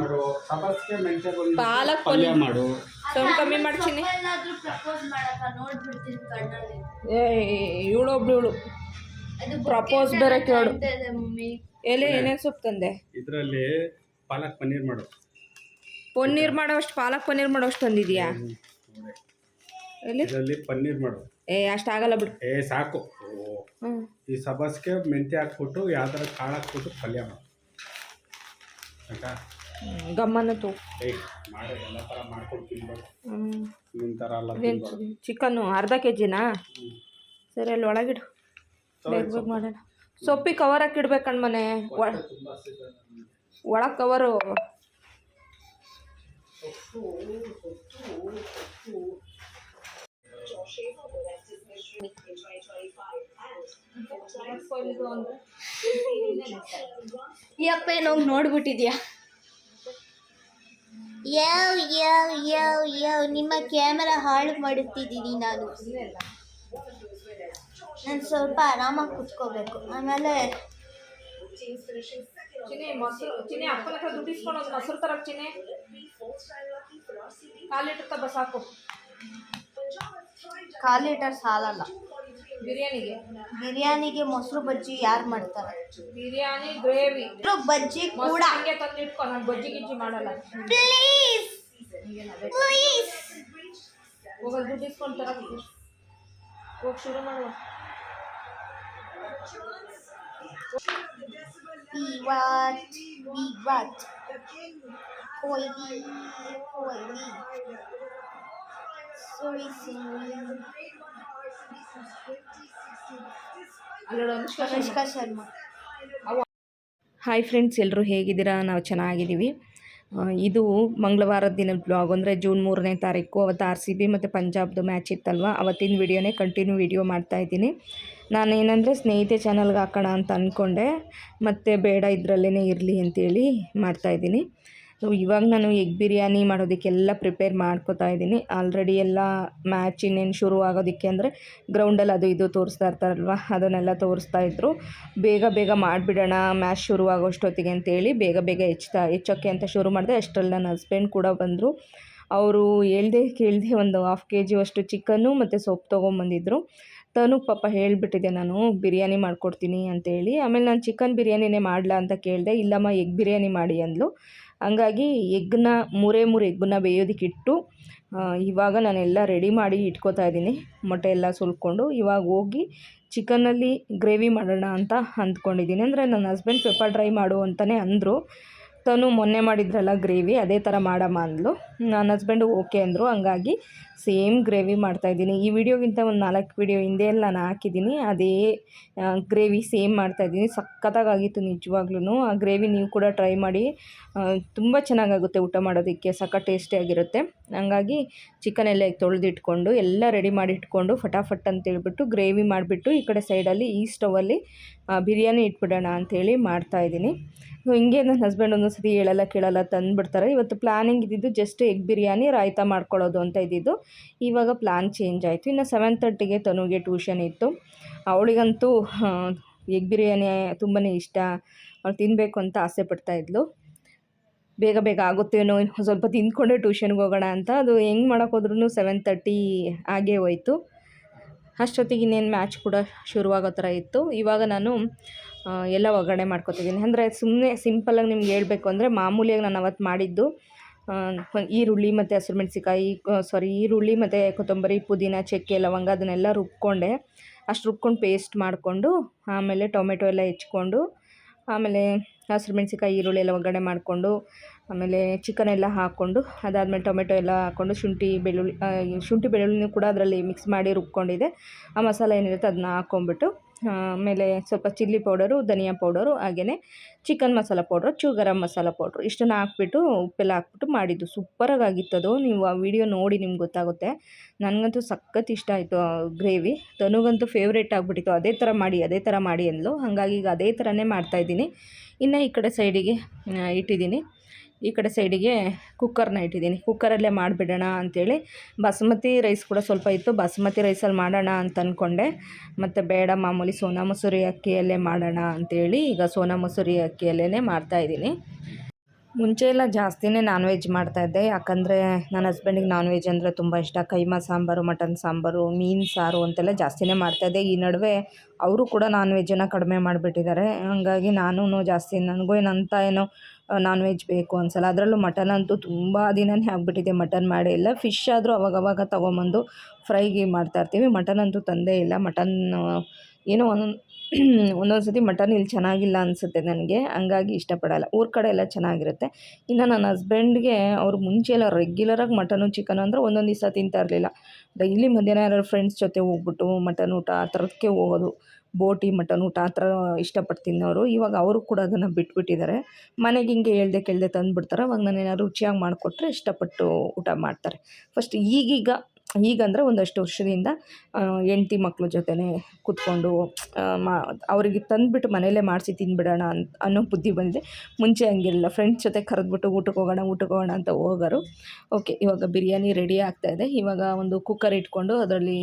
ಮಾಡು ಸಬಸ್ಗೆ ಮೆಂತ್ಯ ಪಾಲಕ್ ಪಲ್ಯ ಮಾಡು. ಸ್ವಲ್ಪ ಕಮ್ಮಿ ಮಾಡ್ತೀನಿ. ಪ್ರಪೋಸ್ ಏ ಇವಳೊಬ್ಳು ಇವಳು. Propose ಬೇರೆ ಕೇಳು. ಎಲೆ ಏನೇನು ಸೊಪ್ಪು ತಂದೆ? ಇದರಲ್ಲಿ ಪಾಲಕ್ ಪನ್ನೀರ್ ಮಾಡು. ಪನ್ನೀರ್ ಮಾಡೋವಷ್ಟು ಪಾಲಕ್ ಪನ್ನೀರ್ ಮಾಡೋಷ್ಟು ತಂದಿದ್ಯಾ? ಎಲ್ಲಿ ಇದರಲ್ಲಿ ಪನ್ನೀರ್ ಮಾಡು. ಏ ಅಷ್ಟಾಗಲ್ಲ ಬಿಡು. ಏ ಸಾಕು. ಈ ಸಬಸ್ಗೆ ಮೆಂತ್ಯ ಹಾಕ್ಬಿಟ್ಟು ಯಾವ್ದಾರ ಕಾಳು ಹಾಕ್ಬಿಟ್ಟು ಪಲ್ಯ ಮಾಡು. ಇದೇನು ತಿನ್ಬಾರ್ದು. ಚಿಕನ್ನು ಅರ್ಧ ಕೆ ಜಿನಾ ಸರಿ ಅಲ್ಲಿ ಒಳಗಿಡು. ಬೇಗ ಬೇಗ ಮಾಡೋಣ. ಸೊಪ್ಪಿ ಕವರ್ ಹಾಕಿ ಇಡ್ಬೇಕಣ್ಣ ಮನೆ ಒಳ ಒಳಗೆ ಕವರು ಈ ಅಪ್ಪ ಏನೋಗಿ ನೋಡ್ಬಿಟ್ಟಿದ್ಯಾ? ಯಾವ ಯಾವ ಯಾವ ಯಾವ ನಿಮ್ಮ ಕ್ಯಾಮೆರಾ ಹಾಳು ಮಾಡುತ್ತಿದ್ದೀನಿ ನಾನು. ನಾನು ಸ್ವಲ್ಪ ಆರಾಮಾಗಿ ಕುತ್ಕೋಬೇಕು. ಆಮೇಲೆ ಚಿನಿ ಮೊಸರು ಚಿನಿ ಅಪ್ಪನ ಹತ್ರ ದುಡ್ಡು ಇಸ್ಕೊಂಡು ಒಂದು ಮೊಸರು ತರಕ್ಕೆ ಚಿನಿ ಕಾಲಿಟ್ಟು ಬಸ್ ಸಾಕು. ಕಾಲು ಲೀಟರ್ ಸಾಲಲ್ಲ. ಬಿರಿಯಾನಿಗೆ ಬಿರಿಯಾನಿಗೆ ಮೊಸರು ಬಜ್ಜಿ ಯಾರು ಮಾಡ್ತಾರೆ ಬಿರಿಯಾನಿ ಗ್ರೇವಿ ಮೊಸರು ಬಜ್ಜಿ ಕೂಡ ಮೊಸರು ಹಂಗೆ ತಂದು ಇಟ್ಕೊ ನಾನು ಬಜ್ಜಿ ಗಿಜ್ಜಿ ಮಾಡಲ್ಲ ಪ್ಲೀಸ್ ಪ್ಲೀಸ್ ಹೋಗೋದು ದುಡ್ಡು ಇಸ್ಕೊಂಡು ತರಕ್ಕೆ ಹೋಗಿ ಶುರು ಮಾಡುವ We what? We what? Oily, oily. Sorry, sorry. Anushka Sharma. Hi friends ಎಲ್ಲರೂ ಹೇಗಿದ್ದೀರಾ? ನಾವು ಚೆನ್ನಾಗಿದ್ದೀವಿ. ಇದು ಮಂಗಳವಾರದ ದಿನದ ಬ್ಲಾಗ್ ಅಂದರೆ ಜೂನ್ ಮೂರನೇ ತಾರೀಕು. ಅವತ್ತು ಆರ್ ಸಿ ಬಿ ಮತ್ತು ಪಂಜಾಬ್ದು ಮ್ಯಾಚ್ ಇತ್ತಲ್ವ? ಅವತ್ತಿನ ವಿಡಿಯೋನೇ ಕಂಟಿನ್ಯೂ ವಿಡಿಯೋ ಮಾಡ್ತಾಯಿದ್ದೀನಿ ನಾನು ಏನಂದರೆ ಸ್ನೇಹಿತೆ ಚಾನಲ್ಗೆ ಹಾಕೋಣ ಅಂತ ಅಂದ್ಕೊಂಡೆ ಮತ್ತು ಬೇಡ ಇದರಲ್ಲೇ ಇರಲಿ ಅಂತೇಳಿ ಮಾಡ್ತಾಯಿದ್ದೀನಿ ಸೊ ಇವಾಗ ನಾನು ಎಗ್ ಬಿರಿಯಾನಿ ಮಾಡೋದಕ್ಕೆಲ್ಲ ಪ್ರಿಪೇರ್ ಮಾಡ್ಕೋತಾ ಇದ್ದೀನಿ. ಆಲ್ರೆಡಿ ಎಲ್ಲ ಮ್ಯಾಚ್ ಇನ್ನೇನು ಶುರು ಆಗೋದಕ್ಕೆ ಅಂದರೆ ಗ್ರೌಂಡಲ್ಲಿ ಅದು ಇದು ತೋರಿಸ್ತಾ ಇರ್ತಾರಲ್ವ, ಅದನ್ನೆಲ್ಲ ತೋರಿಸ್ತಾ ಇದ್ದರು ಬೇಗ ಬೇಗ ಮಾಡಿಬಿಡೋಣ ಮ್ಯಾಚ್ ಶುರು ಆಗೋಷ್ಟೊತ್ತಿಗೆ ಅಂತೇಳಿ ಬೇಗ ಬೇಗ ಹೆಚ್ಚ್ತಾ ಹೆಚ್ಚೋಕ್ಕೆ ಅಂತ ಶುರು ಮಾಡಿದೆ. ಅಷ್ಟರಲ್ಲಿ ನನ್ನ ಹಸ್ಬೆಂಡ್ ಕೂಡ ಬಂದರು. ಅವರು ಹೇಳ್ದೆ, ಕೇಳ್ದೆ ಒಂದು ಹಾಫ್ ಕೆ ಜಿ ಅಷ್ಟು ಚಿಕನ್ನು ಮತ್ತು ಸೊಪ್ಪು ತೊಗೊಂಬಂದಿದ್ರು. ತನು ಪಾಪ ಹೇಳಿಬಿಟ್ಟಿದೆ ನಾನು ಬಿರಿಯಾನಿ ಮಾಡಿಕೊಡ್ತೀನಿ ಅಂತೇಳಿ. ಆಮೇಲೆ ನಾನು ಚಿಕನ್ ಬಿರಿಯಾನಿನೇ ಮಾಡಲಾ ಅಂತ ಕೇಳಿದೆ, ಇಲ್ಲಮ್ಮ, ಎಗ್ ಬಿರಿಯಾನಿ ಮಾಡಿ ಅಂದ್ಲು. ಹಂಗಾಗಿ ಎಗ್ನ ಮೂರೇ ಮೂರು ಎಗ್ಗನ್ನ ಬೇಯೋದಕ್ಕೆ ಇಟ್ಟು ಇವಾಗ ನಾನೆಲ್ಲ ರೆಡಿ ಮಾಡಿ ಇಟ್ಕೋತಾ ಇದ್ದೀನಿ. ಮೊಟ್ಟೆ ಎಲ್ಲ ಸುಲ್ಕೊಂಡು ಇವಾಗ ಹೋಗಿ ಚಿಕನಲ್ಲಿ ಗ್ರೇವಿ ಮಾಡೋಣ ಅಂತ ಅಂದ್ಕೊಂಡಿದ್ದೀನಿ. ಅಂದರೆ ನನ್ನ ಹಸ್ಬೆಂಡ್ ಪೆಪ್ಪರ್ ಡ್ರೈ ಮಾಡು ಅಂತಲೇ ಅಂದರು. ತಾನು ಮೊನ್ನೆ ಮಾಡಿದ್ರಲ್ಲ ಗ್ರೇವಿ ಅದೇ ಥರ ಮಾಡಮ್ಮ ಅಂದಳು ನನ್ನ ಹಸ್ಬೆಂಡು ಓಕೆ ಅಂದರು. ಹಂಗಾಗಿ ಸೇಮ್ ಗ್ರೇವಿ ಮಾಡ್ತಾಯಿದ್ದೀನಿ ಈ ವಿಡಿಯೋಗಿಂತ ಒಂದು ನಾಲ್ಕು ವಿಡಿಯೋ ಹಿಂದೆ ಎಲ್ಲ ನಾನು ಹಾಕಿದ್ದೀನಿ. ಅದೇ ಗ್ರೇವಿ ಸೇಮ್ ಮಾಡ್ತಾಯಿದ್ದೀನಿ ಸಖತ್ತಾಗಿತ್ತು ನಿಜವಾಗ್ಲೂ ಆ ಗ್ರೇವಿ ನೀವು ಕೂಡ ಟ್ರೈ ಮಾಡಿ. ತುಂಬ ಚೆನ್ನಾಗಾಗುತ್ತೆ ಊಟ ಮಾಡೋದಕ್ಕೆ. ಸಖತ್ ಟೇಸ್ಟಿಯಾಗಿರುತ್ತೆ ಹಂಗಾಗಿ ಚಿಕನ್ ಎಲ್ಲ ತೊಳೆದಿಟ್ಕೊಂಡು, ಎಲ್ಲ ರೆಡಿ ಮಾಡಿ ಇಟ್ಕೊಂಡು ಫಟಾಫಟ್ ಅಂತೇಳ್ಬಿಟ್ಟು ಗ್ರೇವಿ ಮಾಡಿಬಿಟ್ಟು ಈ ಕಡೆ ಸೈಡಲ್ಲಿ, ಈ ಸ್ಟವಲ್ಲಿ ಬಿರಿಯಾನಿ ಇಟ್ಬಿಡೋಣ ಅಂಥೇಳಿ ಮಾಡ್ತಾಯಿದ್ದೀನಿ ಹಿಂಗೆ ನನ್ನ ಹಸ್ಬೆಂಡ್ ಒಂದೊಂದು ಸರಿ ಹೇಳಲ್ಲ ಕೇಳಲ್ಲ ತಂದುಬಿಡ್ತಾರೆ. ಇವತ್ತು ಪ್ಲ್ಯಾನಿಂಗ್ ಇದ್ದಿದ್ದು ಜಸ್ಟ್ ಎಗ್ ಬಿರಿಯಾನಿ, ರಾಯ್ತಾ ಮಾಡ್ಕೊಳ್ಳೋದು ಅಂತ ಇದ್ದಿದ್ದು. ಇವಾಗ ಪ್ಲ್ಯಾನ್ ಚೇಂಜ್ ಆಯಿತು. ಇನ್ನು ಸೆವೆನ್ ತರ್ಟಿಗೆ ತನುಗೆ ಟ್ಯೂಷನ್ ಇತ್ತು. ಅವಳಿಗಂತೂ ಎಗ್ ಬಿರಿಯಾನಿ ತುಂಬಾ ಇಷ್ಟ. ಅವಳು ತಿನ್ನಬೇಕು ಅಂತ ಆಸೆ ಪಡ್ತಾ ಇದ್ಲು. ಬೇಗ ಬೇಗ ಆಗುತ್ತೇನೋ ಸ್ವಲ್ಪ ತಿಂದ್ಕೊಂಡೆ ಟ್ಯೂಷನ್ಗೆ ಹೋಗೋಣ ಅಂತ. ಅದು ಹೆಂಗೆ ಮಾಡೋಕ್ಕೋದ್ರೂ ಸೆವೆನ್ ತರ್ಟಿ ಆಗೇ ಹೋಯಿತು. ಅಷ್ಟೊತ್ತಿಗೆ ಇನ್ನೇನು ಮ್ಯಾಚ್ ಕೂಡ ಶುರುವಾಗೋ ಥರ ಇತ್ತು. ಇವಾಗ ನಾನು ಎಲ್ಲ ಒಗ್ಗರಣೆ ಮಾಡ್ಕೊತಿದ್ದೀನಿ. ಅಂದರೆ ಸುಮ್ಮನೆ ಸಿಂಪಲಾಗಿ ನಿಮ್ಗೆ ಹೇಳಬೇಕು ಅಂದರೆ ಮಾಮೂಲಿಯಾಗಿ ನಾನು ಅವತ್ತು ಮಾಡಿದ್ದು. ಈರುಳ್ಳಿ ಮತ್ತು ಹಸಿರು ಮೆಣಸಿಕಾಯಿ ಸಾರಿ ಈರುಳ್ಳಿ ಮತ್ತು ಕೊತ್ತಂಬರಿ, ಪುದೀನ, ಚಕ್ಕೆ, ಲವಂಗ ಅದನ್ನೆಲ್ಲ ರುಬ್ಕೊಂಡೆ. ಅಷ್ಟು ರುಬ್ಕೊಂಡು ಪೇಸ್ಟ್ ಮಾಡಿಕೊಂಡು, ಆಮೇಲೆ ಟೊಮೆಟೊ ಎಲ್ಲ ಹೆಚ್ಕೊಂಡು, ಆಮೇಲೆ ಹಸಿರು ಮೆಣಸಿಕಾಯಿ ಈರುಳ್ಳಿ ಎಲ್ಲ ಒಗ್ಗರಣೆ ಮಾಡಿಕೊಂಡು, ಆಮೇಲೆ ಚಿಕನ್ ಎಲ್ಲ ಹಾಕ್ಕೊಂಡು, ಅದಾದಮೇಲೆ ಟೊಮೆಟೊ ಎಲ್ಲ ಹಾಕ್ಕೊಂಡು ಶುಂಠಿ, ಬೆಳ್ಳುಳ್ಳಿ ಶುಂಠಿ, ಬೆಳ್ಳುಳ್ಳಿನೂ ಕೂಡ ಅದರಲ್ಲಿ ಮಿಕ್ಸ್ ಮಾಡಿ ರುಬ್ಕೊಂಡಿದ್ದೆ. ಆ ಮಸಾಲೆ ಏನಿರುತ್ತೆ ಅದನ್ನ ಹಾಕ್ಕೊಂಬಿಟ್ಟು ಆಮೇಲೆ ಸ್ವಲ್ಪ ಚಿಲ್ಲಿ ಪೌಡರು, ಧನಿಯಾ ಪೌಡರು ಹಾಗೆಯೇ ಚಿಕನ್ ಮಸಾಲ ಪೌಡ್ರು, ಚೂ, ಗರಂ ಮಸಾಲ ಪೌಡ್ರು ಇಷ್ಟನ್ನು ಹಾಕ್ಬಿಟ್ಟು ಉಪ್ಪೆಲ್ಲ ಹಾಕ್ಬಿಟ್ಟು ಮಾಡಿದ್ದು. ಸೂಪರಾಗಿ ಆಗಿತ್ತು ಅದು. ನೀವು ಆ ವಿಡಿಯೋ ನೋಡಿ ನಿಮ್ಗೆ ಗೊತ್ತಾಗುತ್ತೆ. ನನಗಂತೂ ಸಖತ್ ಇಷ್ಟ ಆಯಿತು ಗ್ರೇವಿ. ತನಗಂತೂ ಫೇವ್ರೇಟ್ ಆಗಿಬಿಟ್ಟಿತ್ತು. ಅದೇ ಥರ ಮಾಡಿ, ಅದೇ ಥರ ಮಾಡಿ ಅಂದ್ಲು. ಹಾಗಾಗಿ ಈಗ ಅದೇ ಥರನೇ ಮಾಡ್ತಾಯಿದ್ದೀನಿ ಇನ್ನು ಈ ಕಡೆ ಸೈಡಿಗೆ ಇಟ್ಟಿದ್ದೀನಿ. ಈ ಕಡೆ ಸೈಡಿಗೆ ಕುಕ್ಕರ್ನ ಇಟ್ಟಿದ್ದೀನಿ. ಕುಕ್ಕರಲ್ಲೇ ಮಾಡಿಬಿಡೋಣ ಅಂಥೇಳಿ ಬಾಸುಮತಿ ರೈಸ್ ಕೂಡ ಸ್ವಲ್ಪ ಇತ್ತು. ಬಾಸುಮತಿ ರೈಸಲ್ಲಿ ಮಾಡೋಣ ಅಂತ ಅಂದ್ಕೊಂಡೆ ಮತ್ತು ಬೇಡ ಮಾಮೂಲಿ ಸೋನಾ ಮಸೂರಿ ಅಕ್ಕಿಯಲ್ಲೇ ಮಾಡೋಣ ಅಂಥೇಳಿ ಈಗ ಸೋನಾ ಮಸೂರಿ ಅಕ್ಕಿಯಲ್ಲೇ ಮಾಡ್ತಾಯಿದ್ದೀನಿ ಮುಂಚೆ ಎಲ್ಲ ಜಾಸ್ತಿನೇ ನಾನ್ ವೆಜ್ ಮಾಡ್ತಾಯಿದ್ದೆ ಯಾಕಂದರೆ ನನ್ನ ಹಸ್ಬೆಂಡಿಗೆ ನಾನ್ ವೆಜ್ ಅಂದರೆ ತುಂಬ ಇಷ್ಟ. ಕೈಮಾ ಸಾಂಬಾರು, ಮಟನ್ ಸಾಂಬಾರು, ಮೀನು ಸಾರು ಅಂತೆಲ್ಲ ಜಾಸ್ತಿನೇ ಮಾಡ್ತಾಯಿದ್ದೆ ಈ ನಡುವೆ ಅವರು ಕೂಡ ನಾನ್ ವೆಜ್ಜನ್ನು ಕಡಿಮೆ ಮಾಡಿಬಿಟ್ಟಿದ್ದಾರೆ. ಹಾಗಾಗಿ ನಾನು ಜಾಸ್ತಿ, ನನಗೂ ಏನಂತ ಏನೋ ನಾನ್ ವೆಜ್ ಬೇಕು ಅನ್ಸಲ್ಲ. ಅದರಲ್ಲೂ ಮಟನ್ ಅಂತೂ ತುಂಬ ದಿನನೇ ಆಗಿಬಿಟ್ಟಿದೆ ಮಟನ್ ಮಾಡೇ. ಇಲ್ಲ ಫಿಶ್ ಆದರೂ ಅವಾಗವಾಗ ತೊಗೊಂಬಂದು ಫ್ರೈಗೆ ಮಾಡ್ತಾಯಿರ್ತೀವಿ ಮಟನ್ ಅಂತೂ ತಂದೇ ಇಲ್ಲ. ಮಟನ್ ಏನೋ ಒಂದೊಂದು ಒಂದೊಂದು ಸತಿ ಮಟನ್ ಇಲ್ಲಿ ಚೆನ್ನಾಗಿಲ್ಲ ಅನಿಸುತ್ತೆ ನನಗೆ. ಹಂಗಾಗಿ ಇಷ್ಟಪಡಲ್ಲ. ಊರ ಕಡೆ ಎಲ್ಲ ಚೆನ್ನಾಗಿರುತ್ತೆ. ಇನ್ನು ನನ್ನ ಹಸ್ಬೆಂಡ್ಗೆ ಅವ್ರು ಮುಂಚೆ ಎಲ್ಲ ರೆಗ್ಯುಲರಾಗಿ ಮಟನು ಚಿಕನು ಅಂದರೆ ಒಂದೊಂದು ದಿವಸ ತಿಂತಾ ಇರಲಿಲ್ಲ. ಡೈಲಿ ಮಧ್ಯಾಹ್ನ ಯಾರು ಫ್ರೆಂಡ್ಸ್ ಜೊತೆ ಹೋಗ್ಬಿಟ್ಟು ಮಟನ್ ಊಟ ಆ ಥರದಕ್ಕೆ ಹೋಗೋದು. ಬೋಟಿ, ಮಟನ್, ಊಟ ಆ ಥರ ಇಷ್ಟಪಟ್ಟು ತಿನ್ನೋರು. ಇವಾಗ ಅವರು ಕೂಡ ಅದನ್ನು ಬಿಟ್ಬಿಟ್ಟಿದ್ದಾರೆ. ಮನೆಗೆ ಹಿಂಗೆ ಹೇಳ್ದೆ ಕೇಳ್ದೆ ತಂದುಬಿಡ್ತಾರೆ. ಅವಾಗ ನಾನು ಏನಾದ್ರು ರುಚಿಯಾಗಿ ಮಾಡಿಕೊಟ್ರೆ ಇಷ್ಟಪಟ್ಟು ಊಟ ಮಾಡ್ತಾರೆ. ಫಸ್ಟ್ ಈಗೀಗ ಈಗಂದರೆ ಒಂದಷ್ಟು ವರ್ಷದಿಂದ ಹೆಂಡ್ತಿ ಮಕ್ಳ ಜೊತೆನೇ ಕೂತ್ಕೊಂಡು ಮಾ, ಅವರಿಗೆ ತಂದುಬಿಟ್ಟು ಮನೆಯಲ್ಲೇ ಮಾಡಿಸಿ ತಿಂದ್ಬಿಡೋಣ ಅಂತ ಅನ್ನೋ ಬುದ್ಧಿ ಬಂದಿದೆ. ಮುಂಚೆ ಹಂಗಿರಲಿಲ್ಲ. ಫ್ರೆಂಡ್ಸ್ ಜೊತೆ ಕರೆದ್ಬಿಟ್ಟು ಊಟಕ್ಕೆ ಹೋಗೋಣ ಊಟಕ್ಕೆ ಹೋಗೋಣ ಅಂತ ಹೋಗೋರು. ಓಕೆ ಇವಾಗ ಬಿರಿಯಾನಿ ರೆಡಿ ಆಗ್ತಾಯಿದೆ ಇವಾಗ ಒಂದು ಕುಕ್ಕರ್ ಇಟ್ಕೊಂಡು ಅದರಲ್ಲಿ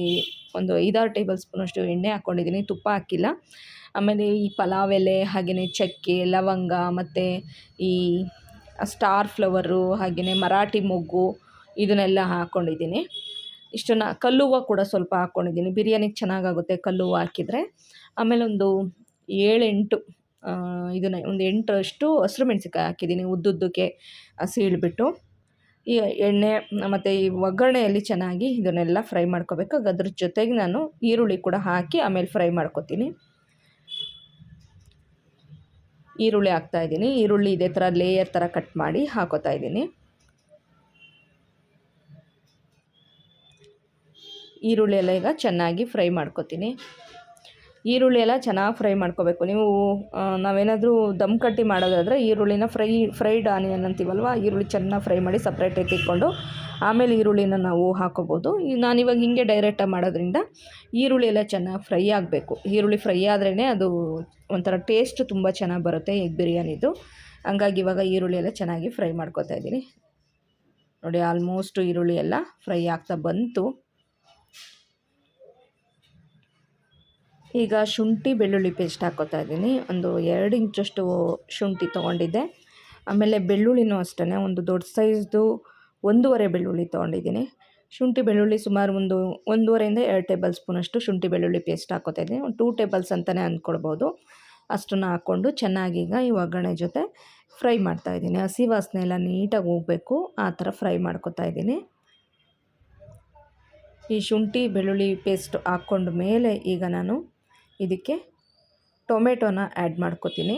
ಒಂದು ಐದಾರು ಟೇಬಲ್ ಸ್ಪೂನಷ್ಟು ಎಣ್ಣೆ ಹಾಕ್ಕೊಂಡಿದ್ದೀನಿ. ತುಪ್ಪ ಹಾಕಿಲ್ಲ. ಆಮೇಲೆ ಈ ಪಲಾವ್ ಎಲೆ ಹಾಗೆಯೇ ಚಕ್ಕೆ, ಲವಂಗ, ಮತ್ತು ಈ ಸ್ಟಾರ್ ಫ್ಲವರು ಹಾಗೆಯೇ ಮರಾಠಿ ಮೊಗ್ಗು, ಇದನ್ನೆಲ್ಲ ಹಾಕ್ಕೊಂಡಿದ್ದೀನಿ. ಇಷ್ಟನ್ನು ಕಲ್ಲುವ ಕೂಡ ಸ್ವಲ್ಪ ಹಾಕ್ಕೊಂಡಿದ್ದೀನಿ ಬಿರಿಯಾನಿಗೆ ಚೆನ್ನಾಗಾಗುತ್ತೆ ಹೂವು ಹಾಕಿದರೆ. ಆಮೇಲೆ ಒಂದು ಏಳೆಂಟು ಇದನ್ನ ಒಂದು ಎಂಟರಷ್ಟು ಹಸಿರು ಮೆಣಸಿನ್ಕಾಯಿ ಹಾಕಿದ್ದೀನಿ ಉದ್ದುದ್ದಕ್ಕೆ ಸೀಳ್ಬಿಟ್ಟು ಈ ಎಣ್ಣೆ, ಮತ್ತು ಈ ಒಗ್ಗರಣೆಯಲ್ಲಿ ಚೆನ್ನಾಗಿ ಇದನ್ನೆಲ್ಲ ಫ್ರೈ ಮಾಡ್ಕೋಬೇಕು. ಅದ್ರ ಜೊತೆಗೆ ನಾನು ಈರುಳ್ಳಿ ಕೂಡ ಹಾಕಿ ಆಮೇಲೆ ಫ್ರೈ ಮಾಡ್ಕೊತೀನಿ. ಈರುಳ್ಳಿ ಹಾಕ್ತಾಯಿದ್ದೀನಿ ಈರುಳ್ಳಿ ಇದೇ ಥರ ಲೇಯರ್ ಥರ ಕಟ್ ಮಾಡಿ ಹಾಕೋತಾ ಇದ್ದೀನಿ. ಈರುಳ್ಳಿ ಎಲ್ಲ ಈಗ ಚೆನ್ನಾಗಿ ಫ್ರೈ ಮಾಡ್ಕೊತೀನಿ. ಈರುಳ್ಳಿ ಎಲ್ಲ ಚೆನ್ನಾಗಿ ಫ್ರೈ ಮಾಡ್ಕೋಬೇಕು. ನೀವು ನಾವೇನಾದರೂ ದಮ್ ಕಟ್ಟಿ ಮಾಡೋದಾದರೆ ಈರುಳ್ಳಿನ ಫ್ರೈ, ಫ್ರೈಡ್ ಆನಿಯನ್ ಅಂತೀವಲ್ವ, ಈರುಳ್ಳಿ ಚೆನ್ನಾಗಿ ಫ್ರೈ ಮಾಡಿ ಸಪ್ರೇಟ್ ಇಟ್ಕೊಂಡು ಆಮೇಲೆ ಈರುಳ್ಳಿನ ನಾವು ಹಾಕೋಬೋದು. ನಾನಿವಾಗ ಹಿಂಗೆ ಡೈರೆಕ್ಟಾಗಿ ಮಾಡೋದ್ರಿಂದ ಈರುಳ್ಳಿ ಎಲ್ಲ ಚೆನ್ನಾಗಿ ಫ್ರೈ ಆಗಬೇಕು. ಈರುಳ್ಳಿ ಫ್ರೈ ಆದ್ರೇ ಅದು ಒಂಥರ ಟೇಸ್ಟ್ ತುಂಬ ಚೆನ್ನಾಗಿ ಬರುತ್ತೆ ಎಗ್ ಬಿರಿಯಾನಿದು. ಹಂಗಾಗಿ ಇವಾಗ ಈರುಳ್ಳಿ ಎಲ್ಲ ಚೆನ್ನಾಗಿ ಫ್ರೈ ಮಾಡ್ಕೋತಾ ಇದ್ದೀನಿ. ನೋಡಿ ಆಲ್ಮೋಸ್ಟ್ ಈರುಳ್ಳಿ ಎಲ್ಲ ಫ್ರೈ ಆಗ್ತಾ ಬಂತು. ಈಗ ಶುಂಠಿ, ಬೆಳ್ಳುಳ್ಳಿ ಪೇಸ್ಟ್ ಹಾಕ್ಕೋತಾ ಇದ್ದೀನಿ. ಒಂದು ಎರಡು ಇಂಚಷ್ಟು ಶುಂಠಿ ತೊಗೊಂಡಿದ್ದೆ. ಆಮೇಲೆ ಬೆಳ್ಳುಳ್ಳಿನೂ ಅಷ್ಟೇ ಒಂದು ದೊಡ್ಡ ಸೈಜ್ದು ಒಂದೂವರೆ ಬೆಳ್ಳುಳ್ಳಿ ತೊಗೊಂಡಿದ್ದೀನಿ. ಶುಂಠಿ, ಬೆಳ್ಳುಳ್ಳಿ ಸುಮಾರು ಒಂದು ಒಂದೂವರೆಯಿಂದ ಎರಡು ಟೇಬಲ್ ಸ್ಪೂನಷ್ಟು ಶುಂಠಿ, ಬೆಳ್ಳುಳ್ಳಿ ಪೇಸ್ಟ್ ಹಾಕೋತಾ ಇದ್ದೀನಿ. ಒಂದು ಟೂ ಟೇಬಲ್ಸ್ ಅಂತಲೇ ಅಂದ್ಕೊಳ್ಬೋದು. ಅಷ್ಟನ್ನು ಹಾಕ್ಕೊಂಡು ಚೆನ್ನಾಗಿ ಈಗ ಈ ಒಗ್ಗರಣೆ ಜೊತೆ ಫ್ರೈ ಮಾಡ್ತಾ ಇದ್ದೀನಿ. ಹಸಿ ವಾಸನೆ ಎಲ್ಲ ನೀಟಾಗಿ ಹೋಗಬೇಕು, ಆ ಥರ ಫ್ರೈ ಮಾಡ್ಕೊತಾ ಇದ್ದೀನಿ. ಈ ಶುಂಠಿ, ಬೆಳ್ಳುಳ್ಳಿ ಪೇಸ್ಟ್ ಹಾಕ್ಕೊಂಡ ಮೇಲೆ ಈಗ ನಾನು ಇದಕ್ಕೆ ಟೊಮೆಟೊನ ಆ್ಯಡ್ ಮಾಡ್ಕೋತೀನಿ.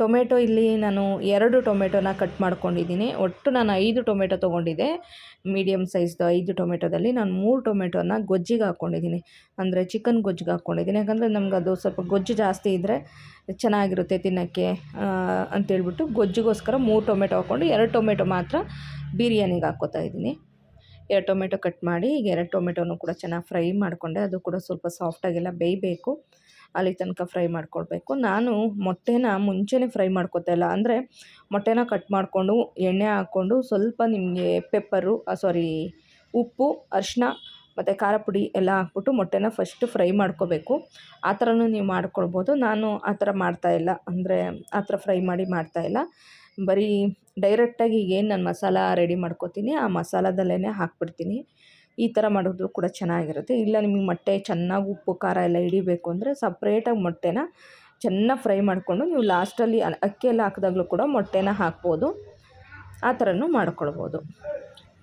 ಟೊಮೆಟೊ ಇಲ್ಲಿ ನಾನು ಎರಡು ಟೊಮೆಟೊನ ಕಟ್ ಮಾಡ್ಕೊಂಡಿದ್ದೀನಿ. ಒಟ್ಟು ನಾನು ಐದು ಟೊಮೆಟೊ ತೊಗೊಂಡಿದ್ದೆ. ಮೀಡಿಯಮ್ ಸೈಜ್ದು ಐದು ಟೊಮೆಟೊದಲ್ಲಿ ನಾನು ಮೂರು ಟೊಮೆಟೊನ ಗೊಜ್ಜಿಗೆ ಹಾಕ್ಕೊಂಡಿದ್ದೀನಿ ಅಂದರೆ ಚಿಕನ್ ಗೊಜ್ಜಿಗೆ ಹಾಕ್ಕೊಂಡಿದ್ದೀನಿ ಯಾಕಂದರೆ ನಮ್ಗೆ ಅದು ಸ್ವಲ್ಪ ಗೊಜ್ಜು ಜಾಸ್ತಿ ಇದ್ದರೆ ಚೆನ್ನಾಗಿರುತ್ತೆ ತಿನ್ನೋಕ್ಕೆ. ಅಂತೇಳ್ಬಿಟ್ಟು ಗೊಜ್ಜಿಗೋಸ್ಕರ ಮೂರು ಟೊಮೆಟೊ ಹಾಕ್ಕೊಂಡು ಎರಡು ಟೊಮೆಟೊ ಮಾತ್ರ ಬಿರಿಯಾನಿಗೆ ಹಾಕ್ಕೋತಾ ಇದ್ದೀನಿ. ಎರಡು ಟೊಮೆಟೊ ಕಟ್ ಮಾಡಿ, ಈಗ ಎರಡು ಟೊಮೆಟೊನು ಕೂಡ ಚೆನ್ನಾಗಿ ಫ್ರೈ ಮಾಡಿಕೊಂಡೆ. ಅದು ಕೂಡ ಸ್ವಲ್ಪ ಸಾಫ್ಟಾಗೆಲ್ಲ ಬೇಯಬೇಕು. ಅಲ್ಲಿ ತನಕ ಫ್ರೈ ಮಾಡ್ಕೊಳ್ಬೇಕು. ನಾನು ಮೊಟ್ಟೆನ ಮುಂಚೆನೇ ಫ್ರೈ ಇಲ್ಲ. ಅಂದರೆ ಮೊಟ್ಟೆನ ಕಟ್ ಮಾಡಿಕೊಂಡು, ಎಣ್ಣೆ ಹಾಕ್ಕೊಂಡು ಸ್ವಲ್ಪ ನಿಮಗೆ ಪೆಪ್ಪರು ಸಾರಿ ಉಪ್ಪು ಅರಿಶಿನ ಮತ್ತು ಖಾರ ಪುಡಿ ಎಲ್ಲ ಹಾಕ್ಬಿಟ್ಟು ಮೊಟ್ಟೆನ ಫಸ್ಟು ಫ್ರೈ ಮಾಡ್ಕೋಬೇಕು ಆ ಥರನೂ ನೀವು ಮಾಡ್ಕೊಳ್ಬೋದು. ನಾನು ಆ ಥರ ಮಾಡ್ತಾಯಿಲ್ಲ ಅಂದರೆ ಆ ಥರ ಫ್ರೈ ಮಾಡಿ ಮಾಡ್ತಾಯಿಲ್ಲ ಬರೀ ಡೈರೆಕ್ಟಾಗಿ ಏನು ನಾನು ಮಸಾಲ ರೆಡಿ ಮಾಡ್ಕೋತೀನಿ, ಆ ಮಸಾಲದಲ್ಲೇ ಹಾಕ್ಬಿಡ್ತೀನಿ. ಈ ಥರ ಮಾಡಿದ್ರು ಕೂಡ ಚೆನ್ನಾಗಿರುತ್ತೆ. ಇಲ್ಲ ನಿಮಗೆ ಮೊಟ್ಟೆ ಚೆನ್ನಾಗಿ ಉಪ್ಪು, ಖಾರ ಎಲ್ಲ ಹಿಡಿಬೇಕು ಅಂದರೆ ಸಪ್ರೇಟಾಗಿ ಮೊಟ್ಟೆನ ಚೆನ್ನಾಗಿ ಫ್ರೈ ಮಾಡಿಕೊಂಡು ನೀವು ಲಾಸ್ಟಲ್ಲಿ ಅಕ್ಕಿ ಎಲ್ಲ ಹಾಕಿದಾಗಲೂ ಕೂಡ ಮೊಟ್ಟೆನ ಹಾಕ್ಬೋದು. ಆ ಥರನೂ ಮಾಡ್ಕೊಳ್ಬೋದು.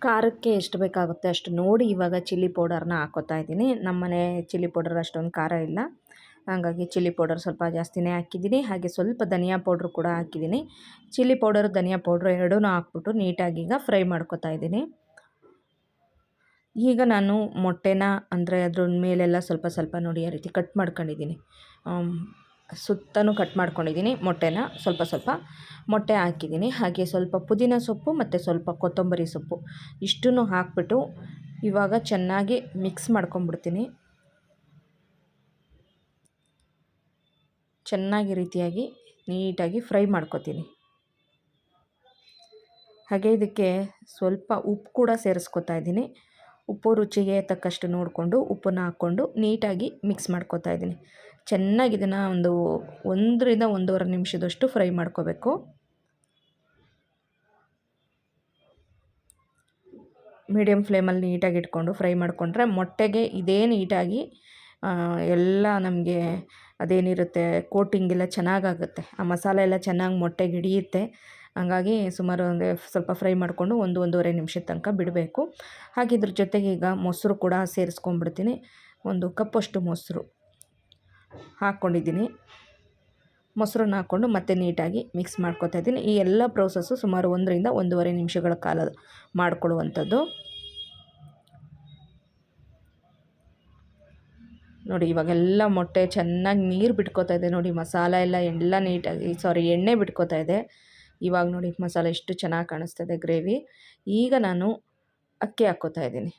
ಖಾರಕ್ಕೆ ಎಷ್ಟು ಬೇಕಾಗುತ್ತೆ ಅಷ್ಟು ನೋಡಿ ಇವಾಗ ಚಿಲ್ಲಿ ಪೌಡರ್ನ ಹಾಕೋತಾ ಇದ್ದೀನಿ. ನಮ್ಮನೆ ಚಿಲ್ಲಿ ಪೌಡರ್ ಅಷ್ಟೊಂದು ಖಾರ ಇಲ್ಲ. ಹಾಗಾಗಿ ಚಿಲ್ಲಿ ಪೌಡರ್ ಸ್ವಲ್ಪ ಜಾಸ್ತಿನೇ ಹಾಕಿದ್ದೀನಿ. ಹಾಗೆ ಸ್ವಲ್ಪ ಧನಿಯಾ ಪೌಡ್ರ್ ಕೂಡ ಹಾಕಿದ್ದೀನಿ. ಚಿಲ್ಲಿ ಪೌಡರ್, ಧನಿಯಾ ಪೌಡ್ರು ಎರಡೂ ಹಾಕ್ಬಿಟ್ಟು ನೀಟಾಗಿ ಈಗ ಫ್ರೈ ಮಾಡ್ಕೊತಾ ಇದ್ದೀನಿ. ಈಗ ನಾನು ಮೊಟ್ಟೆನ ಅಂದರೆ ಅದ್ರ ಮೇಲೆಲ್ಲ ಸ್ವಲ್ಪ ಸ್ವಲ್ಪ ನೋಡಿ ಆ ರೀತಿ ಕಟ್ ಮಾಡ್ಕೊಂಡಿದ್ದೀನಿ. ಸುತ್ತನೂ ಕಟ್ ಮಾಡ್ಕೊಂಡಿದ್ದೀನಿ ಮೊಟ್ಟೆನ. ಸ್ವಲ್ಪ ಸ್ವಲ್ಪ ಮೊಟ್ಟೆ ಹಾಕಿದ್ದೀನಿ. ಹಾಗೆ ಸ್ವಲ್ಪ ಪುದೀನ ಸೊಪ್ಪು ಮತ್ತು ಸ್ವಲ್ಪ ಕೊತ್ತಂಬರಿ ಸೊಪ್ಪು ಇಷ್ಟನ್ನು ಹಾಕ್ಬಿಟ್ಟು ಇವಾಗ ಚೆನ್ನಾಗಿ ಮಿಕ್ಸ್ ಮಾಡ್ಕೊಂಬಿಡ್ತೀನಿ. ಚೆನ್ನಾಗಿ ರೀತಿಯಾಗಿ ನೀಟಾಗಿ ಫ್ರೈ ಮಾಡ್ಕೊತೀನಿ. ಹಾಗೆ ಇದಕ್ಕೆ ಸ್ವಲ್ಪ ಉಪ್ಪು ಕೂಡ ಸೇರಿಸ್ಕೊತಾ ಇದ್ದೀನಿ. ಉಪ್ಪು ರುಚಿಗೆ ತಕ್ಕಷ್ಟು ನೋಡಿಕೊಂಡು ಉಪ್ಪನ್ನು ಹಾಕ್ಕೊಂಡು ನೀಟಾಗಿ ಮಿಕ್ಸ್ ಮಾಡ್ಕೊತಾ ಇದ್ದೀನಿ. ಚೆನ್ನಾಗಿ ಇದನ್ನು ಒಂದು ಒಂದರಿಂದ ಒಂದೂವರೆ ನಿಮಿಷದಷ್ಟು ಫ್ರೈ ಮಾಡ್ಕೋಬೇಕು. ಮೀಡಿಯಮ್ ಫ್ಲೇಮಲ್ಲಿ ನೀಟಾಗಿ ಇಟ್ಕೊಂಡು ಫ್ರೈ ಮಾಡಿಕೊಂಡ್ರೆ ಮೊಟ್ಟೆಗೆ ಇದೇ ನೀಟಾಗಿ ಎಲ್ಲ ನಮಗೆ ಅದೇನಿರುತ್ತೆ ಕೋಟಿಂಗ್ ಎಲ್ಲ ಚೆನ್ನಾಗಾಗುತ್ತೆ. ಆ ಮಸಾಲೆ ಎಲ್ಲ ಚೆನ್ನಾಗಿ ಮೊಟ್ಟೆಗೆ ಹಿಡಿಯುತ್ತೆ. ಹಂಗಾಗಿ ಸುಮಾರು ಒಂದು ಸ್ವಲ್ಪ ಫ್ರೈ ಮಾಡಿಕೊಂಡು ಒಂದು ಒಂದೂವರೆ ನಿಮಿಷದ ತನಕ ಬಿಡಬೇಕು. ಹಾಗೆ ಇದ್ರ ಜೊತೆಗೆ ಈಗ ಮೊಸರು ಕೂಡ ಸೇರಿಸ್ಕೊಂಡ್ಬಿಡ್ತೀನಿ. ಒಂದು ಕಪ್ಪಷ್ಟು ಮೊಸರು ಹಾಕ್ಕೊಂಡಿದ್ದೀನಿ. ಮೊಸರನ್ನ ಹಾಕ್ಕೊಂಡು ಮತ್ತೆ ನೀಟಾಗಿ ಮಿಕ್ಸ್ ಮಾಡ್ಕೊತಾ ಇದ್ದೀನಿ. ಈ ಎಲ್ಲ ಪ್ರೋಸೆಸ್ಸು ಸುಮಾರು ಒಂದರಿಂದ ಒಂದೂವರೆ ನಿಮಿಷಗಳ ಕಾಲ ಮಾಡಿಕೊಳ್ಳುವಂಥದ್ದು. ನೋಡಿ, ಇವಾಗೆಲ್ಲ ಮೊಟ್ಟೆ ಚೆನ್ನಾಗಿ ನೀರು ಬಿಟ್ಕೋತಾ ಇದೆ ನೋಡಿ, ಮಸಾಲ ಎಲ್ಲ ಎಲ್ಲ ನೀಟಾಗಿ ಸಾರಿ ಎಣ್ಣೆ ಬಿಟ್ಕೋತಾ ಇದೆ. ಇವಾಗ ನೋಡಿ, ಮಸಾಲ ಎಷ್ಟು ಚೆನ್ನಾಗಿ ಕಾಣಿಸ್ತಾ ಇದೆ ಗ್ರೇವಿ. ಈಗ ನಾನು ಅಕ್ಕಿ ಹಾಕ್ಕೋತಾ ಇದ್ದೀನಿ.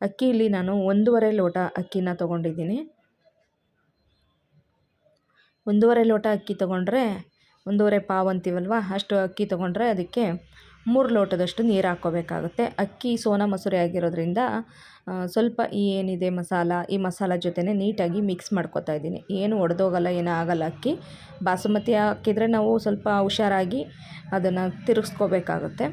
ಅಕ್ಕಿ ಇಲ್ಲಿ ನಾನು ಒಂದೂವರೆ ಲೋಟ ಅಕ್ಕಿನ ತೊಗೊಂಡಿದ್ದೀನಿ. ಒಂದೂವರೆ ಲೋಟ ಅಕ್ಕಿ ತೊಗೊಂಡ್ರೆ, ಒಂದೂವರೆ ಪಾವ್ ಅಂತೀವಲ್ವ, ಅಷ್ಟು ಅಕ್ಕಿ ತೊಗೊಂಡ್ರೆ ಅದಕ್ಕೆ ಮೂರು ಲೋಟದಷ್ಟು ನೀರು ಹಾಕ್ಕೋಬೇಕಾಗುತ್ತೆ. ಅಕ್ಕಿ, ಸೋನಾ ಮಸೂರಿ ಆಗಿರೋದ್ರಿಂದ ಸ್ವಲ್ಪ ಈ ಏನಿದೆ ಮಸಾಲ, ಈ ಮಸಾಲ ಜೊತೆನೇ ನೀಟಾಗಿ ಮಿಕ್ಸ್ ಮಾಡ್ಕೊತಾ ಇದ್ದೀನಿ. ಏನು ಒಡೆದೋಗಲ್ಲ, ಏನೂ ಆಗಲ್ಲ ಅಕ್ಕಿ. ಬಾಸುಮತಿ ಹಾಕಿದರೆ ನಾವು ಸ್ವಲ್ಪ ಹುಷಾರಾಗಿ ಅದನ್ನು ತಿರುಗಿಸ್ಕೋಬೇಕಾಗುತ್ತೆ.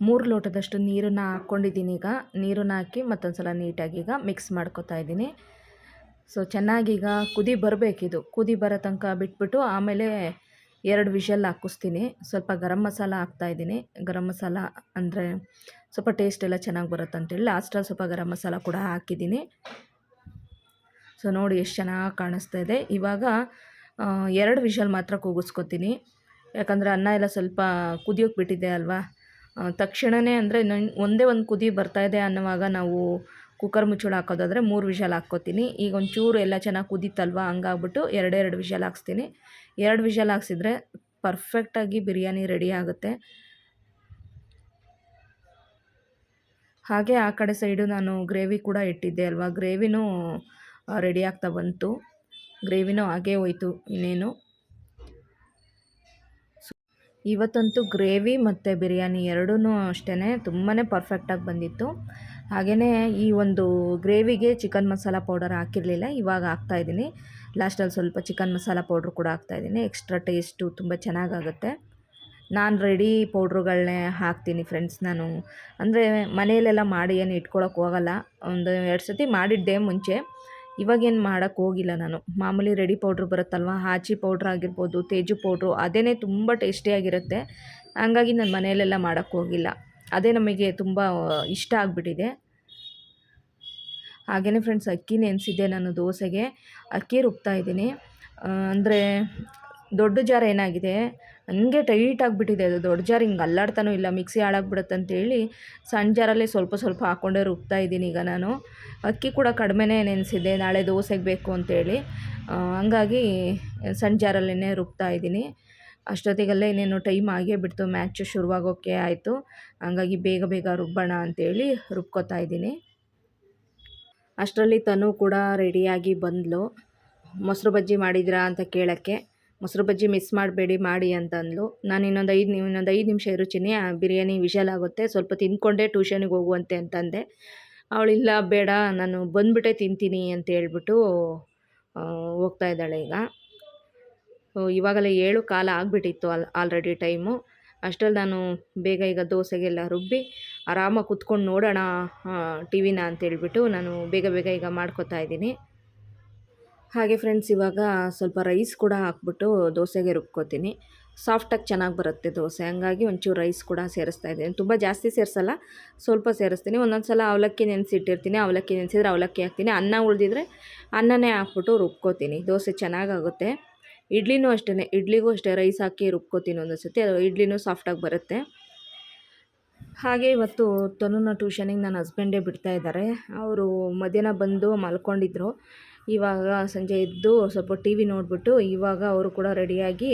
ಮೂರು ಲೋಟದಷ್ಟು ನೀರನ್ನು ಹಾಕ್ಕೊಂಡಿದ್ದೀನಿ ಈಗ. ನೀರನ್ನು ಹಾಕಿ ಮತ್ತೊಂದು ಸಲ ನೀಟಾಗಿ ಈಗ ಮಿಕ್ಸ್ ಮಾಡ್ಕೊತಾ ಇದ್ದೀನಿ. ಸೊ ಚೆನ್ನಾಗೀಗ ಕುದಿ ಬರಬೇಕಿದು. ಕುದಿ ಬರೋ ತನಕ ಬಿಟ್ಬಿಟ್ಟು ಆಮೇಲೆ ಎರಡು ವಿಷಲ್ ಹಾಕಿಸ್ತೀನಿ. ಸ್ವಲ್ಪ ಗರಂ ಮಸಾಲ ಹಾಕ್ತಾಯಿದ್ದೀನಿ ಗರಂ ಮಸಾಲ ಅಂದರೆ ಸ್ವಲ್ಪ ಟೇಸ್ಟ್ ಎಲ್ಲ ಚೆನ್ನಾಗಿ ಬರುತ್ತೆ ಅಂತೇಳಿ ಲಾಸ್ಟಲ್ಲಿ ಸ್ವಲ್ಪ ಗರಂ ಮಸಾಲ ಕೂಡ ಹಾಕಿದ್ದೀನಿ. ಸೊ ನೋಡಿ ಎಷ್ಟು ಚೆನ್ನಾಗಿ ಕಾಣಿಸ್ತಾ ಇದೆ. ಇವಾಗ ಎರಡು ವಿಷಲ್ ಮಾತ್ರ ಕೂಗಿಸ್ಕೊತೀನಿ. ಯಾಕಂದರೆ ಅನ್ನ ಎಲ್ಲ ಸ್ವಲ್ಪ ಕುದಿಯೋಕೆ ಬಿಟ್ಟಿದೆ ಅಲ್ವಾ? ತಕ್ಷಣವೇ ಅಂದರೆ ಒಂದೇ ಒಂದು ಕುದಿ ಬರ್ತಾಯಿದೆ ಅನ್ನುವಾಗ ನಾವು ಕುಕ್ಕರ್ ಮುಚ್ಚಳ ಹಾಕೋದಾದ್ರೆ ಮೂರು ವಿಷಲ್ ಹಾಕ್ಕೋತೀನಿ. ಈಗ ಒಂಚೂರು ಎಲ್ಲ ಚೆನ್ನಾಗಿ ಕುದೀತಲ್ವ? ಹಂಗಾಗ್ಬಿಟ್ಟು ಎರಡೆರಡು ವಿಷಲ್ ಹಾಕ್ಸ್ತೀನಿ. ಎರಡು ವಿಷಲ್ ಹಾಕ್ಸಿದ್ರೆ ಪರ್ಫೆಕ್ಟಾಗಿ ಬಿರಿಯಾನಿ ರೆಡಿ ಆಗುತ್ತೆ. ಹಾಗೆ ಆ ಕಡೆ ಸೈಡು ನಾನು ಗ್ರೇವಿ ಕೂಡ ಇಟ್ಟಿದ್ದೆ ಅಲ್ವಾ? ಗ್ರೇವಿನೂ ರೆಡಿ ಆಗ್ತಾ ಬಂತು. ಗ್ರೇವಿನೂ ಹಾಗೇ ಹೋಯ್ತು ಇನ್ನೇನು. ಇವತ್ತಂತೂ ಗ್ರೇವಿ ಮತ್ತು ಬಿರಿಯಾನಿ ಎರಡೂ ಅಷ್ಟೇ ತುಂಬಾ ಪರ್ಫೆಕ್ಟಾಗಿ ಬಂದಿತ್ತು. ಹಾಗೆಯೇ ಈ ಒಂದು ಗ್ರೇವಿಗೆ ಚಿಕನ್ ಮಸಾಲ ಪೌಡರ್ ಹಾಕಿರಲಿಲ್ಲ, ಇವಾಗ ಹಾಕ್ತಾಯಿದ್ದೀನಿ ಲಾಸ್ಟಲ್ಲಿ ಸ್ವಲ್ಪ ಚಿಕನ್ ಮಸಾಲ ಪೌಡ್ರ್ ಕೂಡ ಹಾಕ್ತಾಯಿದ್ದೀನಿ ಎಕ್ಸ್ಟ್ರಾ ಟೇಸ್ಟು ತುಂಬ ಚೆನ್ನಾಗಾಗುತ್ತೆ. ನಾನು ರೆಡಿ ಪೌಡ್ರುಗಳನ್ನೇ ಹಾಕ್ತೀನಿ ಫ್ರೆಂಡ್ಸ್ ನಾನು. ಅಂದರೆ ಮನೆಯಲ್ಲೆಲ್ಲ ಮಾಡಿ ಏನು ಇಟ್ಕೊಳಕ್ಕೆ ಹೋಗಲ್ಲ. ಒಂದು ಎರಡು ಸತಿ ಮಾಡಿದ್ದೆ ಮುಂಚೆ. ಇವಾಗೇನು ಮಾಡೋಕ್ಕೆ ಹೋಗಿಲ್ಲ ನಾನು. ಮಾಮೂಲಿ ರೆಡಿ ಪೌಡ್ರ್ ಬರುತ್ತಲ್ವ? ಹಾಚಿ ಪೌಡ್ರ್ ಆಗಿರ್ಬೋದು, ತೇಜು ಪೌಡ್ರು ಅದೇ ತುಂಬ ಟೇಸ್ಟಿಯಾಗಿರುತ್ತೆ. ಹಂಗಾಗಿ ನಾನು ಮನೆಯಲ್ಲೆಲ್ಲ ಮಾಡೋಕ್ಕೆ ಹೋಗಿಲ್ಲ. ಅದೇ ನಮಗೆ ತುಂಬ ಇಷ್ಟ ಆಗಿಬಿಟ್ಟಿದೆ. ಹಾಗೆಯೇ ಫ್ರೆಂಡ್ಸ್ ಅಕ್ಕಿ ನೆನೆಸಿದ್ದೆ ನಾನು ದೋಸೆಗೆ. ಅಕ್ಕಿ ರುಬ್ತಾ ಇದ್ದೀನಿ. ಅಂದರೆ ದೊಡ್ಡ ಜಾರ್ ಏನಾಗಿದೆ ಹಂಗೆ ಟೈಟ್ ಆಗಿಬಿಟ್ಟಿದೆ. ಅದು ದೊಡ್ಡ ಜಾರ್ ಹಿಂಗೆ ಅಲ್ಲಾಡ್ತಾನೂ ಇಲ್ಲ, ಮಿಕ್ಸಿ ಹಾಳಾಗ್ಬಿಡುತ್ತೆ ಅಂತೇಳಿ ಸಣ್ಣ ಜಾರಲ್ಲೇ ಸ್ವಲ್ಪ ಸ್ವಲ್ಪ ಹಾಕ್ಕೊಂಡೇ ರುಬ್ತಾ ಇದ್ದೀನಿ ಈಗ ನಾನು. ಅಕ್ಕಿ ಕೂಡ ಕಡಿಮೆನೇ ನೆನೆಸಿದ್ದೆ, ನಾಳೆ ದೋಸೆಗೆ ಬೇಕು ಅಂತೇಳಿ ಹಂಗಾಗಿ ಸಣ್ಣ ಜಾರಲ್ಲೇ ರುಬ್ತಾ ಇದ್ದೀನಿ. ಅಷ್ಟೊತ್ತಿಗಲ್ಲೇ ಇನ್ನೇನು ಟೈಮ್ ಆಗೇ ಬಿಡ್ತು ಮ್ಯಾಚ್ ಶುರುವಾಗೋಕ್ಕೆ ಆಯಿತು. ಹಂಗಾಗಿ ಬೇಗ ಬೇಗ ರುಬ್ಬೋಣ ಅಂತೇಳಿ ರುಬ್ಕೋತಾ ಇದ್ದೀನಿ. ಅಷ್ಟರಲ್ಲಿ ತನು ಕೂಡ ರೆಡಿಯಾಗಿ ಬಂದಳು ಮೊಸರು ಬಜ್ಜಿ ಮಾಡಿದ್ರಾ ಅಂತ ಕೇಳೋಕ್ಕೆ. ಮೊಸರು ಬಜ್ಜಿ ಮಿಸ್ ಮಾಡಬೇಡಿ, ಮಾಡಿ ಅಂತ ನಾನು ಇನ್ನೊಂದು ಐದು ಇನ್ನೊಂದು ಐದು ನಿಮಿಷ ಇರುಚಿನಿ. ಆ ಬಿರಿಯಾನಿ ವಿಷಲ್ ಆಗುತ್ತೆ. ಸ್ವಲ್ಪ ತಿಂದ್ಕೊಂಡೆ ಟ್ಯೂಷನಿಗೆ ಹೋಗುವಂತೆ ಅಂತಂದೆ. ಅವಳಿಲ್ಲ ಬೇಡ, ನಾನು ಬಂದುಬಿಟ್ಟೆ ತಿಂತೀನಿ ಅಂತ ಹೇಳ್ಬಿಟ್ಟು ಹೋಗ್ತಾ ಇದ್ದಾಳೆ ಈಗ. ಇವಾಗಲೇ ಏಳು ಕಾಲ ಆಗಿಬಿಟ್ಟಿತ್ತು ಅಲ್ ಆಲ್ರೆಡಿ ಟೈಮು ಅಷ್ಟರಲ್ಲಿ ನಾನು ಬೇಗ ಈಗ ದೋಸೆಗೆಲ್ಲ ರುಬ್ಬಿ ಆರಾಮಾಗಿ ಕುತ್ಕೊಂಡು ನೋಡೋಣ ಟಿ ವಿನ ಅಂತೇಳ್ಬಿಟ್ಟು ನಾನು ಬೇಗ ಬೇಗ ಈಗ ಮಾಡ್ಕೊತಾ ಇದ್ದೀನಿ. ಹಾಗೆ ಫ್ರೆಂಡ್ಸ್ ಇವಾಗ ಸ್ವಲ್ಪ ರೈಸ್ ಕೂಡ ಹಾಕ್ಬಿಟ್ಟು ದೋಸೆಗೆ ರುಬ್ಕೋತೀನಿ. ಸಾಫ್ಟಾಗಿ ಚೆನ್ನಾಗಿ ಬರುತ್ತೆ ದೋಸೆ, ಹಂಗಾಗಿ ಒಂಚೂರು ರೈಸ್ ಕೂಡ ಸೇರಿಸ್ತಾ ಇದ್ದೀನಿ. ತುಂಬ ಜಾಸ್ತಿ ಸೇರಿಸಲ್ಲ, ಸ್ವಲ್ಪ ಸೇರಿಸ್ತೀನಿ. ಒಂದೊಂದು ಸಲ ಅವಲಕ್ಕಿ ನೆನೆಸಿಟ್ಟಿರ್ತೀನಿ, ಅವಲಕ್ಕಿ ನೆನೆಸಿದ್ರೆ ಅವಲಕ್ಕಿ ಹಾಕ್ತೀನಿ. ಅನ್ನ ಉಳಿದಿದ್ರೆ ಅನ್ನನೇ ಹಾಕ್ಬಿಟ್ಟು ರುಬ್ಕೋತೀನಿ. ದೋಸೆ ಚೆನ್ನಾಗಾಗುತ್ತೆ ಇಡ್ಲಿನೂ ಅಷ್ಟೇ ಇಡ್ಲಿಗೂ ಅಷ್ಟೇ ರೈಸ್ ಹಾಕಿ ರುಬ್ಕೋತೀನಿ ಒಂದೊಂದು ಸತಿ ಅದು ಇಡ್ಲಿನೂ ಸಾಫ್ಟಾಗಿ ಬರುತ್ತೆ. ಹಾಗೆ ಇವತ್ತು ತನುನ ಟ್ಯೂಷನಿಗೆ ನನ್ನ ಹಸ್ಬೆಂಡೇ ಬಿಡ್ತಾ ಇದ್ದಾರೆ. ಅವರು ಮಧ್ಯಾಹ್ನ ಬಂದು ಮಲ್ಕೊಂಡಿದ್ರು. ಇವಾಗ ಸಂಜೆ ಎದ್ದು ಸ್ವಲ್ಪ ಟಿ ವಿ ನೋಡಿಬಿಟ್ಟು ಇವಾಗ ಅವರು ಕೂಡ ರೆಡಿಯಾಗಿ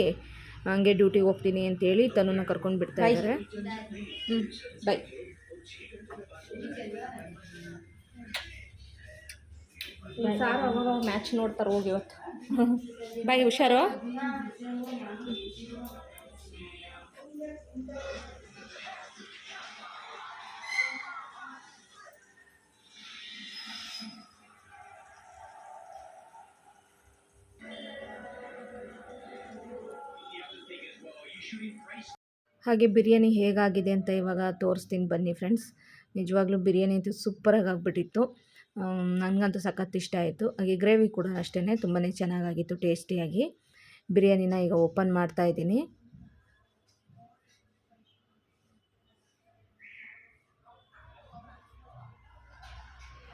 ಹಂಗೆ ಡ್ಯೂಟಿಗೆ ಹೋಗ್ತೀನಿ ಅಂತೇಳಿ ತನುನ ಕರ್ಕೊಂಡು ಬಿಡ್ತಾ ಇದ್ದಾರೆ. ಹ್ಞೂ ಬಾಯ್ ಸಾರು ಅವಾಗ ಮ್ಯಾಚ್ ನೋಡ್ತಾರೆ ಹೋಗಿ ಇವತ್ತು. ಬಾಯ್ ಹುಷಾರು? ಹಾಗೆ ಬಿರಿಯಾನಿ ಹೇಗಾಗಿದೆ ಅಂತ ಇವಾಗ ತೋರಿಸ್ತೀನಿ ಬನ್ನಿ ಫ್ರೆಂಡ್ಸ್ ನಿಜವಾಗ್ಲೂ ಬಿರಿಯಾನಿ ಅಂತೂ ಸೂಪರಾಗಿ ಆಗಿಬಿಟ್ಟಿತ್ತು. ನನಗಂತೂ ಸಖತ್ ಇಷ್ಟ ಆಯಿತು. ಹಾಗೆ ಗ್ರೇವಿ ಕೂಡ ಅಷ್ಟೇ ತುಂಬಾ ಚೆನ್ನಾಗಾಗಿತ್ತು ಟೇಸ್ಟಿಯಾಗಿ ಬಿರಿಯಾನಿನ ಈಗ ಓಪನ್ ಮಾಡ್ತಾ ಇದ್ದೀನಿ.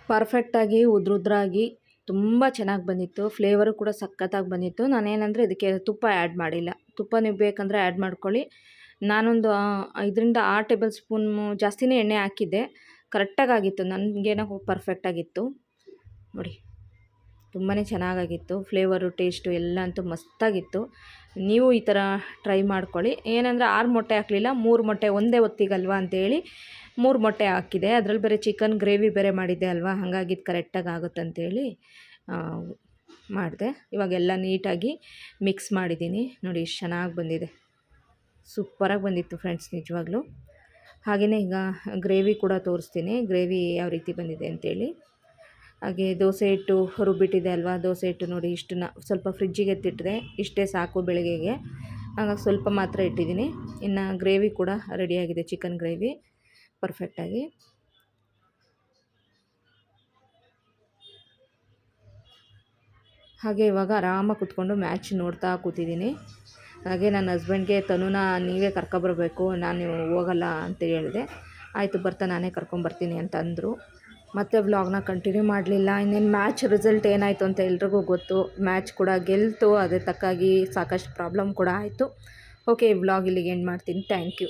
ಪರ್ಫೆಕ್ಟಾಗಿ ಉದ್ರುದ್ರಾಗಿ, ತುಂಬ ಚೆನ್ನಾಗಿ ಬಂದಿತ್ತು. ಫ್ಲೇವರು ಕೂಡ ಸಖತ್ತಾಗಿ ಬಂದಿತ್ತು. ನಾನೇನಂದರೆ ಇದಕ್ಕೆ ತುಪ್ಪ ಆ್ಯಡ್ ಮಾಡಿಲ್ಲ. ತುಪ್ಪ ನೀವು ಬೇಕಂದರೆ ಆ್ಯಡ್ ಮಾಡ್ಕೊಳ್ಳಿ. ನಾನೊಂದು ಇದರಿಂದ ಆರು ಟೇಬಲ್ ಸ್ಪೂನ್ ಜಾಸ್ತಿನೇ ಎಣ್ಣೆ ಹಾಕಿದ್ದೆ. ಕರೆಕ್ಟಾಗಿ ಆಗಿತ್ತು ನನಗೇನೋ ಪರ್ಫೆಕ್ಟಾಗಿತ್ತು. ನೋಡಿ ತುಂಬಾ ಚೆನ್ನಾಗಾಗಿತ್ತು, ಫ್ಲೇವರು, ಟೇಸ್ಟು ಎಲ್ಲ ಅಂತೂ ಮಸ್ತಾಗಿತ್ತು. ನೀವು ಈ ಥರ ಟ್ರೈ ಮಾಡ್ಕೊಳ್ಳಿ. ಏನಂದರೆ ಆರು ಮೊಟ್ಟೆ ಹಾಕಲಿಲ್ಲ, ಮೂರು ಮೊಟ್ಟೆ ಒಂದೇ ಹೊತ್ತಿಗಲ್ವಾ ಅಂತೇಳಿ ಮೂರು ಮೊಟ್ಟೆ ಹಾಕಿದೆ. ಅದರಲ್ಲಿ ಬೇರೆ ಚಿಕನ್ ಗ್ರೇವಿ ಬೇರೆ ಮಾಡಿದ್ದೆ ಅಲ್ವಾ, ಹಾಗಾಗಿ ಇದು ಕರೆಕ್ಟಾಗಿ ಆಗುತ್ತಂತೇಳಿ ಮಾಡಿದೆ. ಇವಾಗೆಲ್ಲ ನೀಟಾಗಿ ಮಿಕ್ಸ್ ಮಾಡಿದ್ದೀನಿ. ನೋಡಿ ಎಷ್ಟು ಚೆನ್ನಾಗಿ ಬಂದಿದೆ. ಸೂಪರಾಗಿ ಬಂದಿತ್ತು ಫ್ರೆಂಡ್ಸ್, ನಿಜವಾಗ್ಲೂ. ಹಾಗೆಯೇ ಈಗ ಗ್ರೇವಿ ಕೂಡ ತೋರಿಸ್ತೀನಿ. ಗ್ರೇವಿ ಯಾವ ರೀತಿ ಬಂದಿದೆ ಅಂತೇಳಿ. ಹಾಗೆ ದೋಸೆ ಹಿಟ್ಟು ರುಬ್ಬಿಟ್ಟಿದೆ ಅಲ್ವಾ? ದೋಸೆ ಹಿಟ್ಟು ನೋಡಿ ಇಷ್ಟನ್ನ ಸ್ವಲ್ಪ ಫ್ರಿಜ್ಜಿಗೆ ಎತ್ತಿಟ್ಟರೆ ಇಷ್ಟೇ ಸಾಕು ಬೆಳಗ್ಗೆಗೆ. ಹಾಗಾಗಿ ಸ್ವಲ್ಪ ಮಾತ್ರ ಇಟ್ಟಿದ್ದೀನಿ. ಇನ್ನು ಗ್ರೇವಿ ಕೂಡ ರೆಡಿಯಾಗಿದೆ ಚಿಕನ್ ಗ್ರೇವಿ ಪರ್ಫೆಕ್ಟಾಗಿ ಹಾಗೆ ಇವಾಗ ಆರಾಮಾಗಿ ಕೂತ್ಕೊಂಡು ಮ್ಯಾಚ್ ನೋಡ್ತಾ ಕೂತಿದ್ದೀನಿ. ಹಾಗೆ ನನ್ನ ಹಸ್ಬೆಂಡ್ಗೆ ತನುನ ನೀವೇ ಕರ್ಕೊಬರ್ಬೇಕು, ನಾನು ಹೋಗಲ್ಲ ಅಂತ ಹೇಳಿದೆ. ಆಯಿತು, ಬರ್ತಾ ನಾನೇ ಕರ್ಕೊಂಬರ್ತೀನಿ ಅಂತ ಅಂದರು. ಮತ್ತೆ ವ್ಲಾಗ್ನ ಕಂಟಿನ್ಯೂ ಮಾಡಲಿಲ್ಲ. ಇನ್ನೇನು ಮ್ಯಾಚ್ ರಿಸಲ್ಟ್ ಏನಾಯಿತು ಅಂತ ಎಲ್ರಿಗೂ ಗೊತ್ತು. ಮ್ಯಾಚ್ ಕೂಡ ಗೆಲ್ತು, ಅದೇ ತಕ್ಕಾಗಿ ಸಾಕಷ್ಟು ಪ್ರಾಬ್ಲಮ್ ಕೂಡ ಆಯಿತು. ಓಕೆ ವ್ಲಾಗ್ ಇಲ್ಲಿಗೆ ಎಂಡ್ ಮಾಡ್ತೀನಿ. Thank you